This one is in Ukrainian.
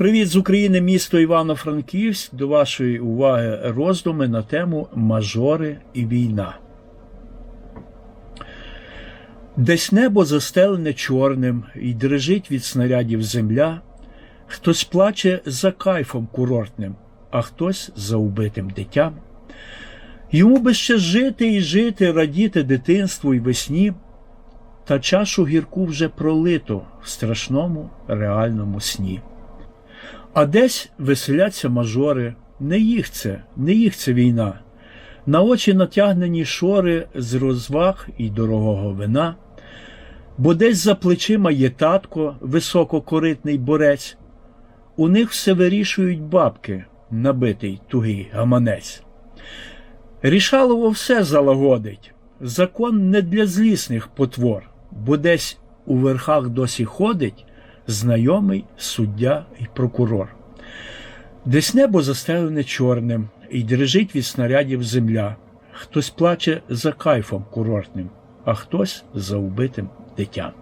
З України місто Івано-Франківськ до вашої уваги роздуми на тему мажори і війна. Десь небо застелене чорним і дрижить від снарядів земля. Хтось плаче за кайфом курортним, а хтось за убитим дитям. Йому би ще жити і жити, радіти дитинству й весні, та чашу гірку вже пролито в страшному реальному сні. А десь веселяться мажори, не їх це, не їх це війна. На очі натягнені шори з розваг і дорогого вина, бо десь за плечима є татко, висококоритний борець, у них все вирішують бабки, набитий тугий гаманець. Рішалово все залагодить. Закон не для злісних потвор, бо десь у верхах досі ходить знайомий суддя і прокурор. Десь небо застелене чорним і дрижить від снарядів земля. Хтось плаче за кайфом курортним, а хтось за убитим дитям.